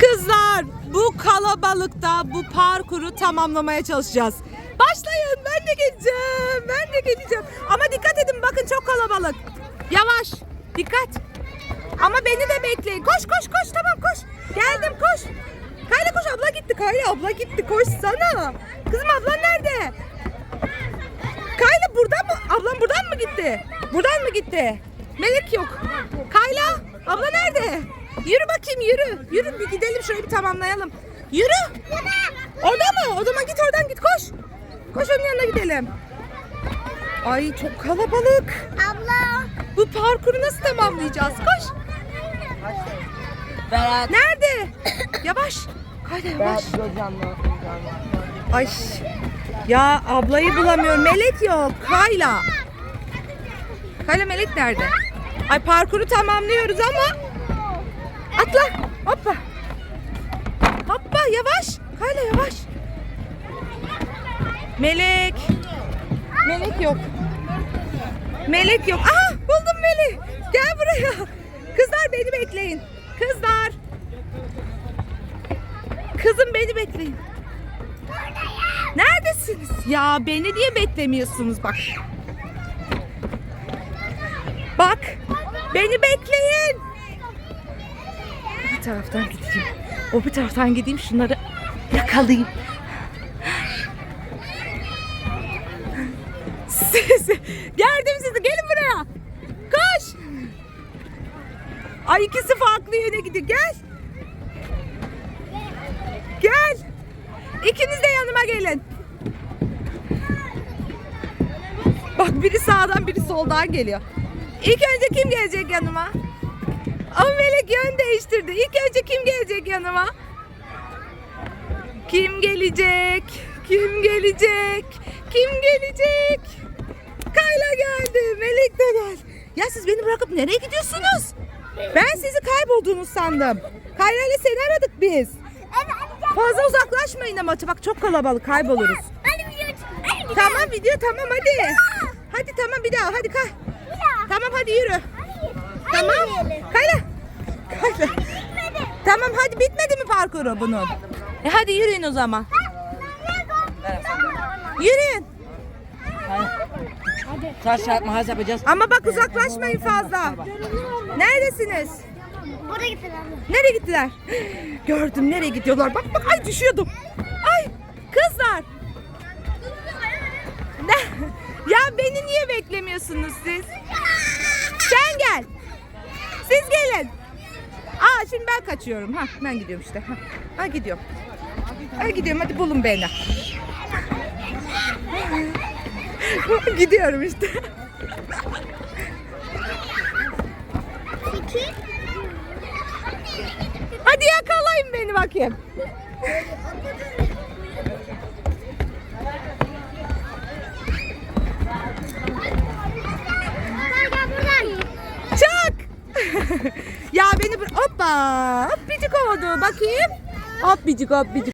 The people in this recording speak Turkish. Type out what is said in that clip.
Kızlar bu kalabalıkta bu parkuru tamamlamaya çalışacağız. Başlayın ben de geleceğim. Ben de geleceğim. Ama dikkat edin bakın çok kalabalık. Yavaş. Dikkat. Ama beni de bekleyin. Koş koş koş tamam koş. Geldim koş. Kayla koş abla gitti. Kayla abla gitti. Koşsana. Kızım ablan nerede? Kayla buradan mı? Ablam buradan mı gitti? Buradan mı gitti? Melek yok. Abla nerede? Yürü bakayım yürü. Yürü bir gidelim şöyle bir tamamlayalım. Yürü. Orada mı? O zaman git oradan git koş. Koş onun yanına gidelim. Ay çok kalabalık. Abla. Bu parkuru nasıl tamamlayacağız? Koş. Berat. Nerede? Yavaş. Kayla yavaş. Ay. Ya ablayı bulamıyorum. Melek yok. Kayla. Kayla Melek nerede? Ay parkuru tamamlıyoruz ama. Atla. Hoppa. Hoppa yavaş. Kayla yavaş. Melek. Melek yok. Melek yok. Aa buldum Melek. Gel buraya. Kızlar beni bekleyin. Kızlar. Kızım beni bekleyin. Neredesiniz? Ya beni niye beklemiyorsunuz bak. Bak. Beni bekleyin. Bir taraftan gideyim. O bir taraftan gideyim şunları yakalayayım. Siz geldim sizi gelin buraya. Koş. Ay ikisi farklı yöne gidiyor. Gel. Gel. İkiniz de yanıma gelin. Bak biri sağdan biri soldan geliyor. İlk önce kim gelecek yanıma? Ama Melek yön değiştirdi. İlk önce kim gelecek yanıma? Kim gelecek? Kim gelecek? Kim gelecek? Kayla geldi. Melek de geldi. Ya siz beni bırakıp nereye gidiyorsunuz? Ben sizi kaybolduğunu sandım. Kayla ile seni aradık biz. Fazla uzaklaşmayın ama bak çok kalabalık kayboluruz. Hadi video. Hadi Tamam video tamam hadi. Hadi tamam bir daha hadi kay. Tamam hadi yürü. Tamam. Kayla. Kayla. Tamam hadi bitmedi mi parkuru bunun? E hadi yürüyün o zaman. Yürüyün. Taş çarpma haz yapacağız. Ama bak uzaklaşmayın fazla. Neredesiniz? Burada gitsin abla. Nereye gittiler? Gördüm nereye gidiyorlar. Bak bak ay düşüyordum. Ay kızlar. Ne? Ya beni niye beklemiyorsunuz siz? Sen gel. Siz gelin. Aa şimdi ben kaçıyorum. Ha ben gidiyorum işte. Ha, ha gidiyorum. Ha gidiyorum hadi bulun beni. gidiyorum işte. Hadi yakalayın beni bakayım. Gel gel buradan. Çak. ya beni bırak. Hoppa. Hop bicik oldu. Bakayım. Hop bicik hop bicik.